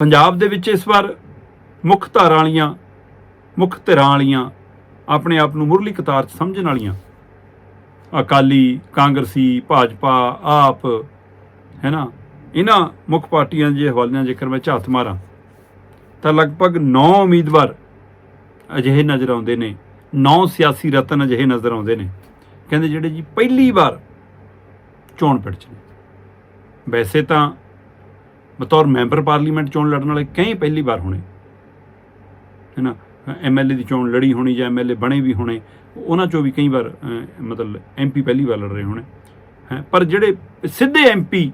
ਪੰਜਾਬ ਦੇ ਵਿੱਚ ਇਸ ਵਾਰ ਮੁੱਖ ਧਾਰਾਂ ਵਾਲੀਆਂ, ਮੁੱਖ ਧਿਰਾਂ ਵਾਲੀਆਂ, ਆਪਣੇ ਆਪ ਨੂੰ ਮੁਰਲੀ ਕਤਾਰ 'ਚ ਸਮਝਣ ਵਾਲੀਆਂ, ਅਕਾਲੀ, ਕਾਂਗਰਸੀ, ਭਾਜਪਾ, ਆਪ, ਹੈ ਨਾ? ਇਹਨਾਂ ਮੁੱਖ ਪਾਰਟੀਆਂ ਦੇ ਹਵਾਲਿਆਂ ਜੇਕਰ ਮੈਂ ਝਾਤ ਮਾਰਾਂ, ਤਾਂ ਲਗਭਗ 9 ਉਮੀਦਵਾਰ ਅਜਿਹੇ ਨਜ਼ਰ ਆਉਂਦੇ ਨੇ 9 ਸਿਆਸੀ ਰਤਨ ਅਜਿਹੇ ਨਜ਼ਰ ਆਉਂਦੇ ਨੇ। ਕਹਿੰਦੇ ਜਿਹੜੇ ਜੀ ਪਹਿਲੀ ਵਾਰ ਚੋਣ ਪਿੜ 'ਚ ਨੇ। ਵੈਸੇ ਤਾਂ ਬਤੌਰ ਮੈਂਬਰ ਪਾਰਲੀਮੈਂਟ ਚੋਣ ਲੜਨ ਵਾਲੇ ਕਈ ਪਹਿਲੀ ਵਾਰ ਹੋਣੇ। ਹੈ ਨਾ ਐਮਐਲਏ ਦੀ ਚੋਣ ਲੜੀ ਹੋਣੀ ਜਾਂ ਐਮਐਲਏ ਬਣੇ ਵੀ ਹੋਣੇ ਉਹਨਾਂ ਚੋਂ ਵੀ ਕਈ ਵਾਰ ਅਹ, ਮਤਲਬ ਐਮਪੀ ਪਹਿਲੀ ਵਾਰ ਲੜ ਰਹੇ ਹੋਣੇ। ਹੈ? ਪਰ ਜਿਹੜੇ ਸਿੱਧੇ ਐਮਪੀ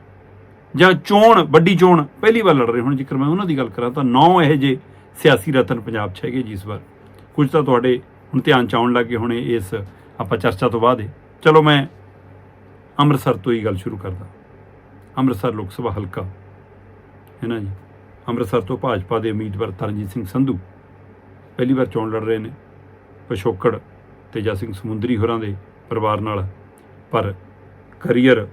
ਜਾਂ ਚੋਣ ਵੱਡੀ ਚੋਣ ਪਹਿਲੀ ਵਾਰ ਲੜ ਰਹੇ ਹੋਣ ਜੇਕਰ ਮੈਂ ਉਹਨਾਂ ਦੀ ਗੱਲ ਕਰਾਂ ਤਾਂ ਨੌ ਇਹੋ ਜਿਹੇ ਸਿਆਸੀ ਰਤਨ ਪੰਜਾਬ 'ਚ ਹੈਗੇ ਜੀ ਇਸ ਵਾਰ। ਕੁਝ ਤਾਂ ਤੁਹਾਡੇ ਹੁਣ ਧਿਆਨ ਚ ਆਉਣ ਲੱਗੇ ਹੋਣੇ ਇਸ ਆਪਾਂ ਚਰਚਾ ਤੋਂ ਬਾਅਦ ਹੀ। ਚਲੋ ਮੈਂ ਅੰਮ੍ਰਿਤਸਰ ਤੋਂ ਹੀ ਗੱਲ ਸ਼ੁਰੂ ਕਰਦਾ। ਅੰਮ੍ਰਿਤਸਰ ਲੋਕ ਸਭਾ ਹਲਕਾ। ਹੈ ਨਾ ਜੀ? ਅੰਮ੍ਰਿਤਸਰ ਤੋਂ ਭਾਜਪਾ ਦੇ ਉਮੀਦਵਾਰ ਤਰਨਜੀਤ ਸਿੰਘ ਸੰਧੂ ਪਹਿਲੀ ਵਾਰ ਚੋਣ ਲੜ ਰਹੇ ਨੇ। ਪਿਛੋਕੜ ਤੇਜਾ ਸਿੰਘ ਸਮੁੰਦਰੀ ਹੋਰਾਂ ਦੇ ਪਰਿਵਾਰ ਨਾਲ। ਪਰ ਕਰੀਅਰ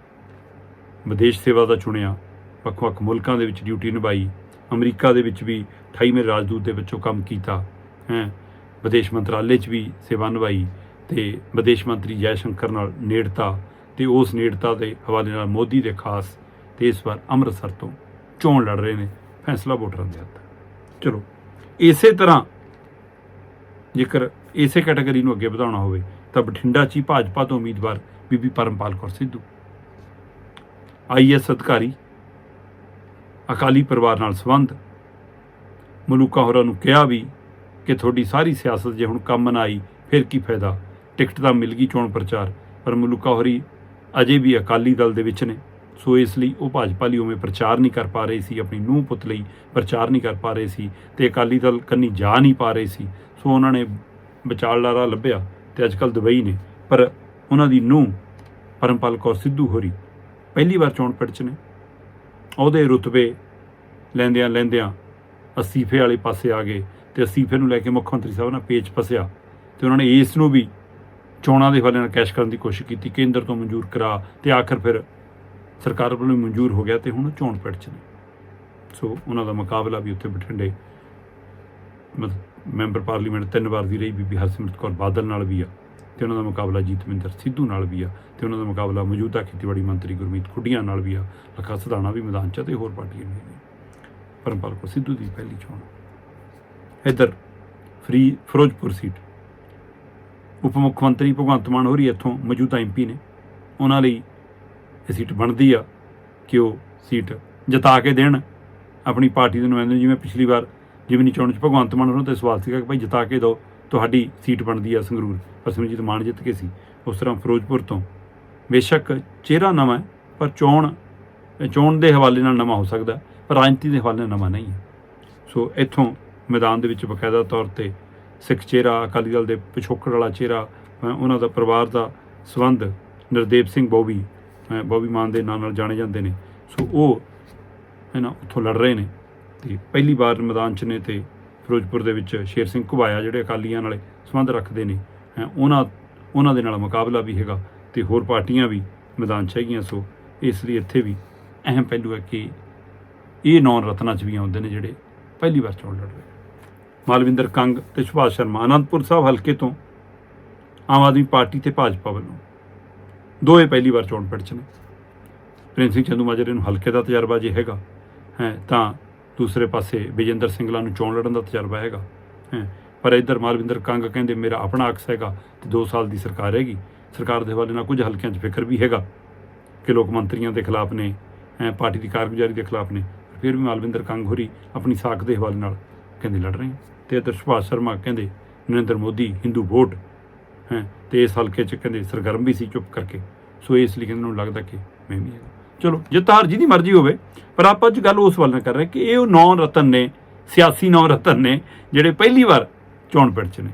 ਵਿਦੇਸ਼ ਸੇਵਾ ਦਾ ਚੁਣਿਆ, ਵੱਖ-ਵੱਖ ਮੁਲਕਾਂ ਦੇ ਵਿੱਚ ਡਿਊਟੀ ਨਿਭਾਈ, ਅਮਰੀਕਾ ਦੇ ਵਿੱਚ ਵੀ 28ਵੇਂ ਰਾਜਦੂਤ ਦੇ ਵਿੱਚੋਂ ਕੰਮ ਕੀਤਾ, ਹੈ। ਵਿਦੇਸ਼ ਮੰਤਰਾਲੇ 'ਚ ਵੀ ਸੇਵਾ ਨਿਭਾਈ ਤੇ ਵਿਦੇਸ਼ ਮੰਤਰੀ ਜੈ ਸ਼ੰਕਰ ਨਾਲ ਨੇੜਤਾ ਤੇ ਉਸ ਨੇੜਤਾ ਦੇ ਹਵਾਲੇ ਨਾਲ ਮੋਦੀ ਦੇ ਖਾਸ ਤੇ ਇਸ ਵਾਰ ਅੰਮ੍ਰਿਤਸਰ ਤੋਂ। ਚੋਣ ਲੜ ਰਹੇ ਨੇ, ਫੈਸਲਾ ਵੋਟਰਾਂ ਦੇ ਹੱਥ। ਚਲੋ, ਇਸੇ ਤਰ੍ਹਾਂ ਜੇਕਰ ਇਸੇ ਕੈਟਾਗਰੀ ਨੂੰ ਅੱਗੇ ਵਧਾਉਣਾ ਹੋਵੇ, ਤਾਂ ਬਠਿੰਡਾ 'ਚ ਹੀ ਭਾਜਪਾ ਤੋਂ ਉਮੀਦਵਾਰ ਬੀਬੀ ਪਰਮਪਾਲ ਕੌਰ ਸਿੱਧੂ। ਆਈਐਸ ਅਧਿਕਾਰੀ, ਅਕਾਲੀ ਪਰਿਵਾਰ ਨਾਲ ਸੰਬੰਧ ਮਲੂਕਾ ਹੋਰਾਂ ਨੂੰ ਕਿਹਾ ਵੀ ਕਿ ਤੁਹਾਡੀ ਸਾਰੀ ਸਿਆਸਤ ਜੇ ਹੁਣ ਕੰਮ ਨਾ ਆਈ, ਫਿਰ ਕੀ ਫਾਇਦਾ? ਟਿਕਟ ਤਾਂ ਮਿਲ ਗਈ ਚੋਣ ਪ੍ਰਚਾਰ, ਪਰ ਮਲੂਕਾ ਹੋਰੀ ਅਜੇ ਵੀ ਅਕਾਲੀ ਦਲ ਦੇ ਵਿੱਚ ਨੇ। ਸੋ ਇਸ ਲਈ ਉਹ ਭਾਜਪਾ ਲਈ ਉਵੇਂ ਪ੍ਰਚਾਰ ਨਹੀਂ ਕਰ ਪਾ ਰਹੇ ਸੀ, ਆਪਣੀ ਨੂੰਹ ਪੁੱਤ ਲਈ ਪ੍ਰਚਾਰ ਨਹੀਂ ਕਰ ਪਾ ਰਹੇ ਸੀ ਤੇ ਅਕਾਲੀ ਦਲ ਕੰਨੀ ਜਾ ਨਹੀਂ ਪਾ ਰਹੇ ਸੀ। ਸੋ ਉਹਨਾਂ ਨੇ ਵਿਚਾਲ ਲਾਰਾ ਲੱਭਿਆ ਤੇ ਅੱਜਕੱਲ ਦੁਬਈ ਨੇ। ਪਰ ਉਹਨਾਂ ਦੀ ਨੂੰਹ ਪਰਮਪਾਲ ਕੌਰ ਸਿੱਧੂ ਹੋਰੀ ਪਹਿਲੀ ਵਾਰ ਚੋਣ ਪਿੜ 'ਚ ਨੇ। ਉਹਦੇ ਰੁਤਬੇ ਲੈਂਦਿਆਂ ਲੈਂਦਿਆਂ ਅਸਤੀਫੇ ਵਾਲੇ ਪਾਸੇ ਆ ਗਏ ਤੇ ਅਸਤੀਫੇ ਨੂੰ ਲੈ ਕੇ ਮੁੱਖ ਮੰਤਰੀ ਸਾਹਿਬ ਨਾਲ ਪੇਚ ਫਸਿਆ ਤੇ ਉਹਨਾਂ ਨੇ ਇਸ ਨੂੰ ਵੀ ਚੋਣਾਂ ਦੇ ਹਵਾਲੇ ਨਾਲ ਕੈਸ਼ ਕਰਨ ਦੀ ਕੋਸ਼ਿਸ਼ ਕੀਤੀ, ਕੇਂਦਰ ਤੋਂ ਮਨਜ਼ੂਰ ਕਰਾ ਤੇ ਆਖਰ ਫਿਰ ਸਰਕਾਰ ਵੱਲੋਂ ਮਨਜ਼ੂਰ ਹੋ ਗਿਆ ਤੇ ਹੁਣ ਉਹ ਚੋਣ ਪਿੜ 'ਚ ਨੇ ਸੋ ਉਹਨਾਂ ਦਾ ਮੁਕਾਬਲਾ ਵੀ ਉੱਥੇ ਬਠਿੰਡੇ ਮਤਲਬ ਮੈਂਬਰ ਪਾਰਲੀਮੈਂਟ ਤਿੰਨ ਵਾਰ ਦੀ ਰਹੀ, ਬੀਬੀ ਹਰਸਿਮਰਤ ਕੌਰ ਬਾਦਲ ਨਾਲ ਵੀ ਆ, ਤੇ ਉਹਨਾਂ ਦਾ ਮੁਕਾਬਲਾ ਜੀਤਮਿੰਦਰ ਸਿੱਧੂ ਨਾਲ ਵੀ ਆ, ਤੇ ਉਹਨਾਂ ਦਾ ਮੁਕਾਬਲਾ ਮੌਜੂਦਾ ਖੇਤੀਬਾੜੀ ਮੰਤਰੀ ਗੁਰਮੀਤ ਖੁੱਡੀਆਂ ਨਾਲ ਵੀ ਆ, ਲੱਖਾ ਸਦਾਣਾ ਵੀ ਮੈਦਾਨ 'ਚ ਆ ਤੇ ਹੋਰ ਪਾਰਟੀਆਂ ਵੀ ਨੇ। ਪਰਮਪਾਲ ਕੌਰ ਸਿੱਧੂ ਦੀ ਪਹਿਲੀ ਚੋਣ। ਇੱਧਰ ਫਰੀ, ਫਿਰੋਜ਼ਪੁਰ ਸੀਟ। ਉਪ ਮੁੱਖ ਮੰਤਰੀ ਭਗਵੰਤ ਮਾਨ ਹੋਰੀ ਇੱਥੋਂ ਮੌਜੂਦਾ ਐਮਪੀ ਨੇ। ਉਹਨਾਂ ਲਈ ਇਹ ਸੀਟ ਬਣਦੀ ਆ ਕਿ ਉਹ ਸੀਟ ਜਿਤਾ ਕੇ ਦੇਣ। ਆਪਣੀ ਪਾਰਟੀ ਦੇ ਨੁਮਾਇੰਦੇ ਜਿਵੇਂ ਪਿਛਲੀ ਵਾਰ ਜਿਮਨੀ ਚੋਣ 'ਚ ਭਗਵੰਤ ਮਾਨ ਹੋਰਾਂ ਤੇ ਸਵਾਲ ਸੀਗਾ ਕਿ ਭਾਈ ਜਿਤਾ ਕੇ ਦਿਓ, ਤੁਹਾਡੀ ਸੀਟ ਬਣਦੀ ਆ ਸੰਗਰੂਰ। ਪਰ ਸਿਮਰਜੀਤ ਮਾਨ ਜਿੱਤ ਕੇ ਸੀ। ਉਸ ਤਰ੍ਹਾਂ ਫਿਰੋਜ਼ਪੁਰ ਤੋਂ ਬੇਸ਼ੱਕ ਚਿਹਰਾ ਨਵਾਂ ਹੈ, ਪਰ ਚੋਣ ਚੋਣ ਦੇ ਹਵਾਲੇ ਨਾਲ ਨਵਾਂ ਹੋ ਸਕਦਾ ਪਰ ਰਾਜਨੀਤੀ ਦੇ ਹਵਾਲੇ ਨਾਲ ਨਵਾਂ ਨਹੀਂ ਹੈ। ਸੋ ਇੱਥੋਂ ਮੈਦਾਨ ਦੇ ਵਿੱਚ ਬਕਾਇਦਾ ਤੌਰ ਤੇ ਸਿੱਖ ਚਿਹਰਾ, ਅਕਾਲੀ ਦਲ ਦੇ ਪਿਛੋਕੜ ਵਾਲਾ ਚਿਹਰਾ ਉਹਨਾਂ ਦਾ ਪਰਿਵਾਰ ਦਾ ਸਬੰਧ, ਨਰਦੇਵ ਸਿੰਘ ਬੋਬੀ ਬੋਬੀ ਮਾਨ ਦੇ ਨਾਂ ਨਾਲ ਜਾਣੇ ਜਾਂਦੇ ਨੇ। ਸੋ ਉਹ ਹੈ ਨਾ ਉੱਥੋਂ ਲੜ ਰਹੇ ਨੇ। ਤੇ ਪਹਿਲੀ ਵਾਰ ਮੈਦਾਨ 'ਚ ਨੇ ਤੇ ਫਿਰੋਜ਼ਪੁਰ ਦੇ ਵਿੱਚ ਸ਼ੇਰ ਸਿੰਘ ਘੁਬਾਇਆ, ਜਿਹੜੇ ਅਕਾਲੀਆਂ ਨਾਲ ਸੰਬੰਧ ਰੱਖਦੇ ਨੇ। ਉਹਨਾਂ ਉਹਨਾਂ ਦੇ ਨਾਲ ਮੁਕਾਬਲਾ ਵੀ ਹੈਗਾ ਤੇ ਹੋਰ ਪਾਰਟੀਆਂ ਵੀ ਮੈਦਾਨ 'ਚ ਹੈਗੀਆਂ। ਸੋ ਇਸ ਲਈ ਇੱਥੇ ਵੀ ਅਹਿਮ ਪਹਿਲੂ ਹੈ ਕਿ ਇਹ ਨੌਨ ਰਤਨਾਂ 'ਚ ਵੀ ਆਉਂਦੇ ਨੇ ਜਿਹੜੇ ਪਹਿਲੀ ਵਾਰ ਚੋਣ ਲੜ ਰਹੇ ਮਾਲਵਿੰਦਰ ਕੰਗ ਤੇ ਸੁਭਾਸ਼ ਸ਼ਰਮਾ, ਅਨੰਦਪੁਰ ਸਾਹਿਬ ਹਲਕੇ ਤੋਂ ਆਮ ਆਦਮੀ ਪਾਰਟੀ ਤੇ ਭਾਜਪਾ ਵੱਲੋਂ। ਦੋਏ ਪਹਿਲੀ ਵਾਰ ਚੋਣ ਪਿੜ 'ਚ ਨੇ ਪ੍ਰਿੰਸ ਸਿੰਘ ਚੰਦੂ ਮਾਜਰੇ ਨੂੰ ਹਲਕੇ ਦਾ ਤਜਰਬਾ ਜੇ ਹੈਗਾ, ਹੈ, ਤਾਂ ਦੂਸਰੇ ਪਾਸੇ ਵਿਜੇਂਦਰ ਸਿੰਘਲਾ ਨੂੰ ਚੋਣ ਲੜਨ ਦਾ ਤਜਰਬਾ ਹੈਗਾ, ਹੈ। ਪਰ ਇੱਧਰ ਮਾਲਵਿੰਦਰ ਕੰਗ ਕਹਿੰਦੇ, ਮੇਰਾ ਆਪਣਾ ਅਕਸ ਹੈਗਾ ਤੇ 2 ਸਾਲ ਦੀ ਸਰਕਾਰ ਹੈਗੀ। ਸਰਕਾਰ ਦੇ ਹਵਾਲੇ ਨਾਲ ਕੁਝ ਹਲਕਿਆਂ 'ਚ ਫਿਕਰ ਵੀ ਹੈਗਾ ਕਿ ਲੋਕ ਮੰਤਰੀਆਂ ਦੇ ਖਿਲਾਫ ਨੇ, ਹੈ, ਪਾਰਟੀ ਦੀ ਕਾਰਗੁਜ਼ਾਰੀ ਦੇ ਖਿਲਾਫ ਨੇ। ਫਿਰ ਵੀ ਮਾਲਵਿੰਦਰ ਕੰਗ ਹੋਰੀ ਆਪਣੀ ਸਾਖ ਦੇ ਹਵਾਲੇ ਨਾਲ ਕਹਿੰਦੇ, ਲੜ ਰਹੇ ਹੈ। ਤੇ ਇੱਧਰ ਸੁਭਾਸ਼ ਸ਼ਰਮਾ ਕਹਿੰਦੇ, ਨਰਿੰਦਰ ਮੋਦੀ ਹਿੰਦੂ ਵੋਟ। ਹੈ। ਤੇ ਇਸ ਹਲਕੇ 'ਚ ਕਹਿੰਦੇ ਸਰਗਰਮ ਵੀ ਸੀ ਚੁੱਪ ਕਰਕੇ। ਸੋ ਇਸ ਲਈ ਕਹਿੰਦੇ ਨੂੰ ਲੱਗਦਾ ਕਿ ਮੈਂ ਵੀ ਹੈਗਾ। ਚਲੋ ਜਿੱਤਾਰ ਜਿਹਦੀ ਮਰਜ਼ੀ ਹੋਵੇ, ਪਰ ਆਪਾਂ ਅੱਜ ਗੱਲ ਉਸ ਵੱਲ ਨਾਲ ਕਰ ਰਹੇ ਕਿ ਇਹ ਉਹ ਨੌ ਰਤਨ ਨੇ, ਸਿਆਸੀ ਨੌ ਰਤਨ ਨੇ, ਜਿਹੜੇ ਪਹਿਲੀ ਵਾਰ ਚੋਣ ਪਿੜ 'ਚ ਨੇ।